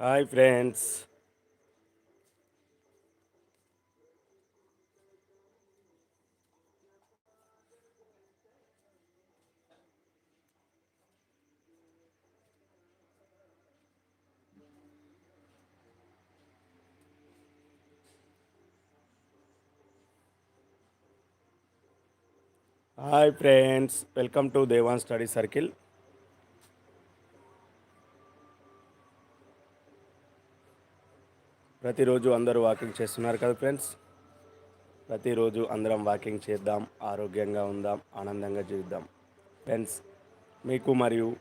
hi friends hi friends welcome to Devan study circle ప్రతిరోజు అందరూ walking చేస్తున్నారు కదా ఫ్రెండ్స్? ప్రతిరోజు అందరం వాకింగ్ చేద్దాం ఆరోగ్యంగా ఉందాం ఆనందంగా జీవిద్దాం. ఫ్రెండ్స్ మీకు మరియు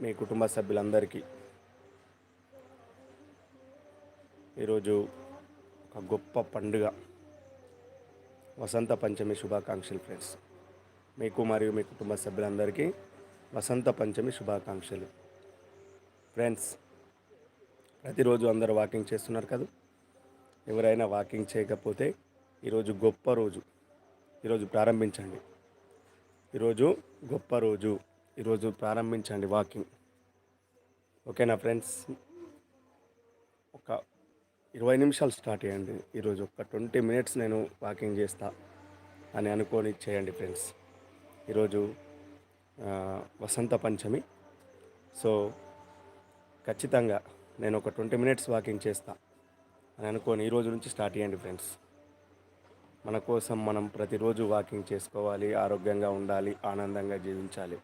మీ కుటుంబ సభ్యులందరికీ ఈరోజు ఒక గొప్ప పండుగ. వసంత పంచమి శుభాకాంక్షలు ఫ్రెండ్స్. మీకు మరియు మీ కుటుంబ సభ్యులందరికీ వసంత పంచమి శుభాకాంక్షలు. ఫ్రెండ్స్ ప్రతిరోజు అందరూ వాకింగ్ చేస్తున్నారు కదా? ఎవరైనా వాకింగ్ చేయకపోతే ఈరోజు గొప్ప రోజు. ఈరోజు ప్రారంభించండి. ఈరోజు గొప్ప రోజు. ఈరోజు ప్రారంభించండి వాకింగ్. ఓకేనా ఫ్రెండ్స్? ఒక ఇరవై నిమిషాలు స్టార్ట్ చేయండి. ఈరోజు ఒక ట్వంటీ మినిట్స్ నేను వాకింగ్ చేస్తా అని అనుకొని చేయండి ఫ్రెండ్స్. ఈరోజు వసంత పంచమి. సో ఖచ్చితంగా నేను ఒక ట్వంటీ మినిట్స్ వాకింగ్ చేస్తా. అని అనుకోని ఈ రోజు నుంచి స్టార్ట్ చేయండి ఫ్రెండ్స్. మన కోసం మనం ప్రతిరోజు వాకింగ్ చేసుకోవాలి ఆరోగ్యంగా ఉండాలి ఆనందంగా జీవించాలి.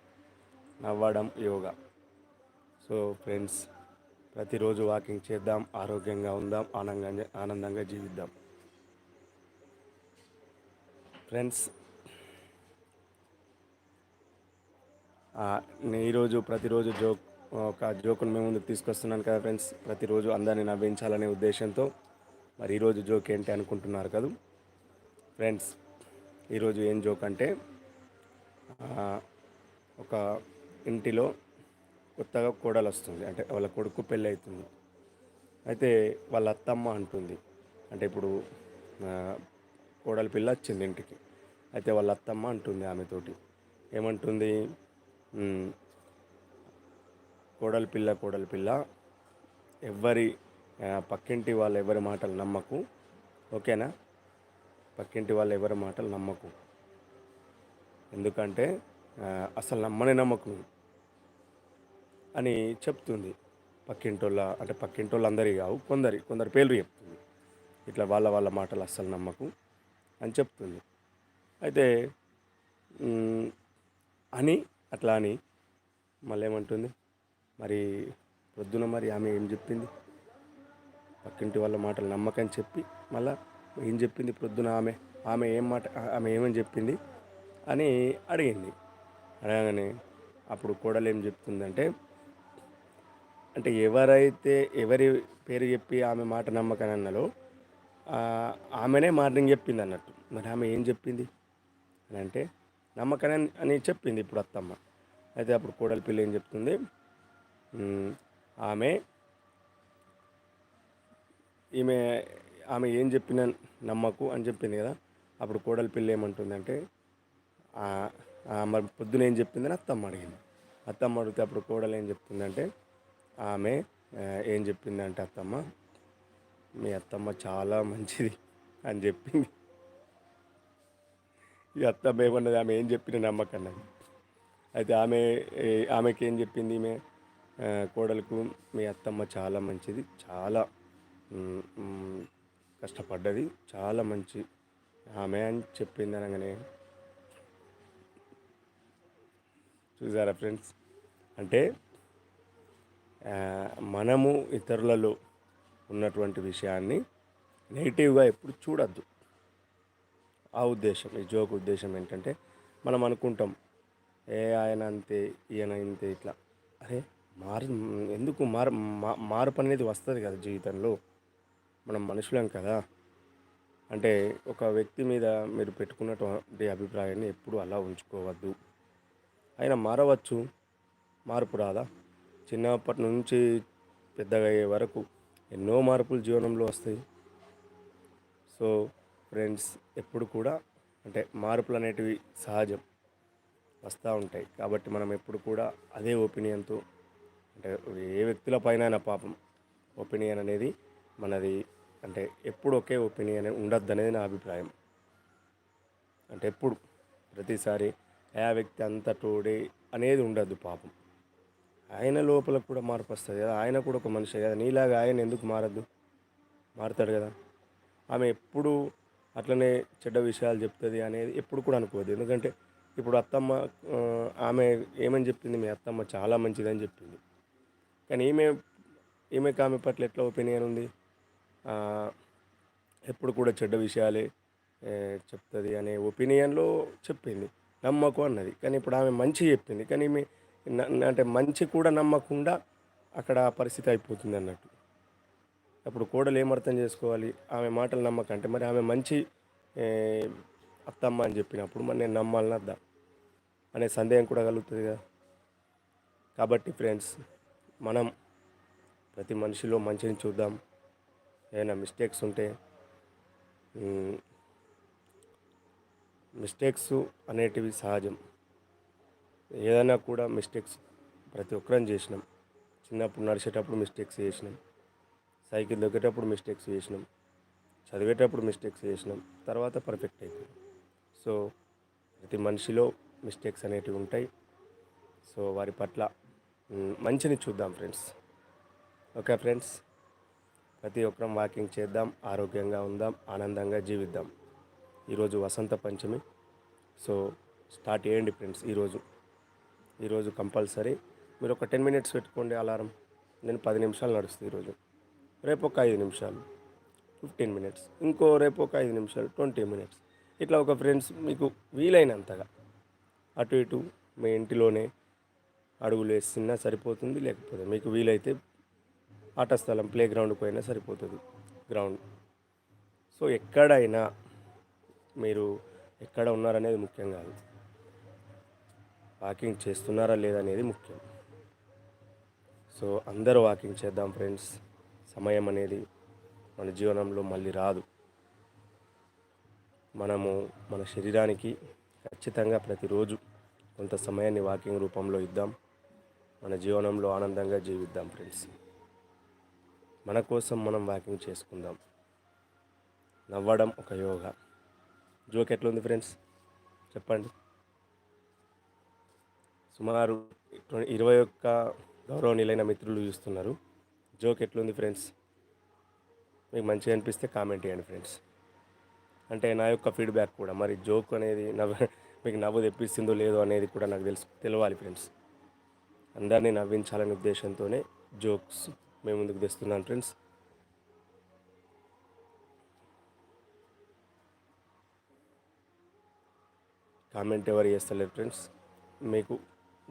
నవ్వడం యోగా. సో ఫ్రెండ్స్ ప్రతిరోజు వాకింగ్ చేద్దాం ఆరోగ్యంగా ఉందాం ఆనందంగా ఆనందంగా జీవిద్దాం. ఫ్రెండ్స్ నేను ఈరోజు ప్రతిరోజు జోక్ ఒక జోకును మేము ముందుకు తీసుకొస్తున్నాను కదా ఫ్రెండ్స్ ప్రతిరోజు అందరిని నవ్వించాలనే ఉద్దేశంతో మరి ఈరోజు జోక్ ఏంటి అనుకుంటున్నారు కదా? ఫ్రెండ్స్ ఈరోజు ఏం జోక్ అంటే ఒక ఇంటిలో కొత్తగా కోడలు వస్తుంది. అంటే వాళ్ళ కొడుకు పెళ్ళి అవుతుంది. అయితే వాళ్ళ అత్తమ్మ అంటుంది. అంటే ఇప్పుడు ఆ, కోడలి పిల్ల వచ్చింది ఇంటికి. అయితే వాళ్ళ అత్తమ్మ అంటుంది ఆమెతోటి. ఏమంటుంది? కోడలి పిల్ల కోడలి పిల్ల. ఎవరి పక్కింటి వాళ్ళు ఎవరి మాటలు నమ్మకు. ఓకేనా? పక్కింటి వాళ్ళు ఎవరి మాటలు నమ్మకు. ఎందుకంటే అసలు నమ్మనే నమ్మకు అని చెప్తుంది పక్కింటోళ్ళ అంటే పక్కింటోళ్ళు అందరి కావు కొందరి కొందరి పేర్లు చెప్తుంది. ఇట్లా వాళ్ళ వాళ్ళ మాటలు అస్సలు నమ్మకు అని చెప్తుంది. అయితే అని అట్లా అని మళ్ళీ ఏమంటుంది మరి ప్రొద్దున మరి ఆమె ఏం చెప్పింది? పక్కింటి వాళ్ళ మాటలు నమ్మకని చెప్పి మళ్ళా ఏం చెప్పింది ప్రొద్దున ఆమె? ఆమె ఏం మాట ఆమె ఏమని చెప్పింది? అని అడిగింది. అడగగానే అప్పుడు కోడలు ఏం చెప్తుందంటే అంటే ఎవరైతే ఎవరి పేరు చెప్పి ఆమె మాట నమ్మకని అన్నలో ఆమెనే మార్నింగ్ చెప్పింది అన్నట్టు. మరి ఆమె ఏం చెప్పింది? అని అంటే నమ్మకని అని చెప్పింది ఇప్పుడు అత్తమ్మ. అయితే అప్పుడు కోడలి పిల్ల ఏం చెప్తుంది? ఆమె ఈమె ఆమె ఏం చెప్పిన నమ్మకు అని చెప్పింది కదా. అప్పుడు కోడలి పిల్ల ఏమంటుందంటే "ఆ, మరి పొద్దున ఏం చెప్పిందని అత్తమ్మ అడిగింది. అత్తమ్మ అడిగితే అప్పుడు కోడలు ఏం చెప్తుందంటే ఆమె ఏం చెప్పిందంటే అత్తమ్మ మీ అత్తమ్మ చాలా మంచిది అని చెప్పింది. ఈ అత్తమ్మ ఏమన్నది? ఆమె ఏం చెప్పిన నమ్మకన్నది అయితే ఆమె ఆమెకి ఏం చెప్పింది ఈమె? కోడలకు మీ అత్తమ్మ చాలా మంచిది. చాలా కష్టపడ్డది. చాలా మంచి ఆమె అని చెప్పింది అనగానే చూసారా ఫ్రెండ్స్? అంటే మనము ఇతరులలో ఉన్నటువంటి విషయాన్ని నెగిటివ్గా ఎప్పుడు చూడద్దు. ఆ ఉద్దేశం ఈ జోక్ ఉద్దేశం ఏంటంటే మనం అనుకుంటాం ఏ ఆయన అంతే ఈయన ఇంతే ఇట్లా. అరే మారు ఎందుకు మారు మా- మార్పు అనేది వస్తుంది కదా జీవితంలో. మనం మనుషులం కదా. అంటే ఒక వ్యక్తి మీద మీరు పెట్టుకున్నటువంటి అభిప్రాయాన్ని ఎప్పుడు అలా ఉంచుకోవద్దు. ఆయన మారవచ్చు. మార్పు రాదా? చిన్నప్పటి నుంచి పెద్దగా అయ్యే వరకు ఎన్నో మార్పులు జీవనంలో వస్తాయి. సో ఫ్రెండ్స్ ఎప్పుడు కూడా అంటే మార్పులు అనేటివి సహజం. వస్తూ ఉంటాయి. కాబట్టి మనం ఎప్పుడు కూడా అదే ఒపీనియన్తో అంటే ఏ వ్యక్తుల పైన పాపం ఒపీనియన్ అనేది మనది అంటే ఎప్పుడు ఒకే ఒపీనియన్ ఉండద్దు అనేది నా అభిప్రాయం. అంటే ఎప్పుడు ప్రతిసారి ఆ వ్యక్తి అంతటోడే అనేది ఉండద్దు పాపం. ఆయన లోపల కూడా మార్పు వస్తుంది కదా ఆయన కూడా ఒక మనిషి కదా నీలాగా ఆయన ఎందుకు మారద్దు? మారుతాడు కదా. ఆమె ఎప్పుడు అట్లనే చెడ్డ విషయాలు చెప్తుంది అనేది ఎప్పుడు కూడా అనుకోవద్దు. ఎందుకంటే ఇప్పుడు అత్తమ్మ ఆమె ఏమని చెప్పింది? మీ అత్తమ్మ చాలా మంచిదని చెప్పింది. కానీ ఈమె ఈమె ఆమె పట్ల ఎట్లా ఒపీనియన్ ఉంది? ఎప్పుడు కూడా చెడ్డ విషయాలే చెప్తుంది అనే ఒపీనియన్లో చెప్పింది. నమ్మకు అన్నది. కానీ ఇప్పుడు ఆమె మంచి చెప్పింది. కానీ ఈమె అంటే మంచి కూడా నమ్మకుండా అక్కడ పరిస్థితి అయిపోతుంది అన్నట్టు. అప్పుడు కోడలు ఏమర్థం చేసుకోవాలి? ఆమె మాటలు నమ్మకంటే మరి ఆమె మంచి అత్తమ్మ అని చెప్పినప్పుడు మరి నేను నమ్మాలని అద్దా అనే సందేహం కూడా కలుగుతుంది కదా కాబట్టి ఫ్రెండ్స్ మనం ప్రతి మనిషిలో మంచిని చూద్దాం. ఏదైనా మిస్టేక్స్ ఉంటే మిస్టేక్స్ అనేటివి సహజం. ఏదైనా కూడా మిస్టేక్స్ ప్రతి ఒక్కరం చేసినాం. చిన్నప్పుడు నడిచేటప్పుడు మిస్టేక్స్ చేసినాం. సైకిల్ దొక్కేటప్పుడు మిస్టేక్స్ చేసినాం. చదివేటప్పుడు మిస్టేక్స్ చేసినాం. తర్వాత పర్ఫెక్ట్ అయిపోయాం సో ప్రతి మనిషిలో మిస్టేక్స్ అనేటివి ఉంటాయి. సో వారి పట్ల మంచిని చూద్దాం ఫ్రెండ్స్. Okay friends? ప్రతి ఒక్కరం వాకింగ్ చేద్దాం ఆరోగ్యంగా ఉందాం ఆనందంగా జీవిద్దాం. ఈరోజు వసంత పంచమి. సో స్టార్ట్ చేయండి ఫ్రెండ్స్ ఈరోజు. ఈరోజు కంపల్సరీ. మీరు ఒక టెన్ మినిట్స్ పెట్టుకోండి అలారం. నేను పది నిమిషాలు నడుస్తుంది ఈరోజు. రేపు ఒక ఐదు నిమిషాలు. Fifteen minutes. ఇంకో రేపు ఒక ఐదు నిమిషాలు ట్వంటీ మినిట్స్. ఇట్లా ఒక ఫ్రెండ్స్ మీకు వీలైనంతగా అటు ఇటు మీ ఇంటిలోనే అడుగులు వేసినా సరిపోతుంది లేకపోతే మీకు వీలైతే ఆట స్థలం ప్లే గ్రౌండ్కి పోయినా సరిపోతుంది గ్రౌండ్. సో ఎక్కడైనా మీరు ఎక్కడ ఉన్నారనేది ముఖ్యం కాదు. వాకింగ్ చేస్తున్నారా లేదనేది ముఖ్యం. సో అందరూ వాకింగ్ చేద్దాం ఫ్రెండ్స్. సమయం అనేది మన జీవనంలో మళ్ళీ రాదు. మనము మన శరీరానికి ఖచ్చితంగా ప్రతిరోజు కొంత సమయాన్ని వాకింగ్ రూపంలో ఇద్దాం. మన జీవనంలో ఆనందంగా జీవిద్దాం ఫ్రెండ్స్. మన కోసం మనం వాకింగ్ చేసుకుందాం. నవ్వడం ఒక యోగా. జోక్ ఎట్లుంది ఫ్రెండ్స్? చెప్పండి. సుమారు ఇరవై ఒక్క గౌరవనీయులైన మిత్రులు చూస్తున్నారు. జోక్ ఎట్లుంది ఫ్రెండ్స్? మీకు మంచిగా అనిపిస్తే కామెంట్ చేయండి ఫ్రెండ్స్. అంటే నా యొక్క ఫీడ్బ్యాక్ కూడా. మరి జోక్ అనేది నవ్వు మీకు నవ్వు తెప్పిస్తుందో లేదో అనేది కూడా నాకు తెలుసు తెలియాలి ఫ్రెండ్స్. అందరినీ నవ్వించాలనే ఉద్దేశంతోనే జోక్స్ మేము ముందుకు తెస్తున్నాను ఫ్రెండ్స్ కామెంట్ ఎవరు చేస్తలేరు ఫ్రెండ్స్ మీకు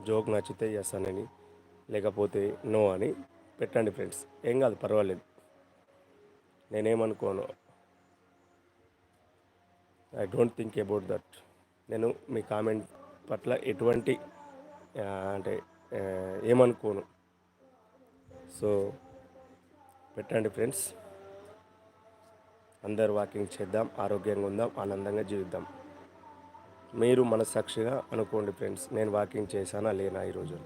జోక్ నచ్చితే ఎస్ అని లేకపోతే నో అని పెట్టండి ఫ్రెండ్స్ ఏం కాదు పర్వాలేదు. నేనేమనుకోను? I don't think about that నేను మీ కామెంట్ పట్ల ఎటువంటి అంటే ఏమనుకోను. సో పెట్టండి ఫ్రెండ్స్. అందరు వాకింగ్ చేద్దాం ఆరోగ్యంగా ఉందాం ఆనందంగా జీవిద్దాం. మీరు మనస్సాక్షిగా అనుకోండి ఫ్రెండ్స్ నేను వాకింగ్ చేశానా లేనా ఈరోజు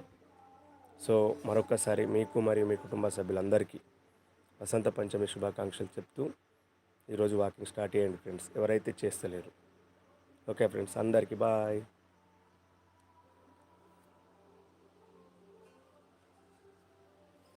సో మరొకసారి మీకు మరియు మీ కుటుంబ సభ్యులందరికీ వసంత పంచమి శుభాకాంక్షలు చెప్తూ ఈరోజు వాకింగ్ స్టార్ట్ చేయండి ఫ్రెండ్స్. ఎవరైతే చేస్తలేరు. ఓకే ఫ్రెండ్స్ అందరికీ బాయ్.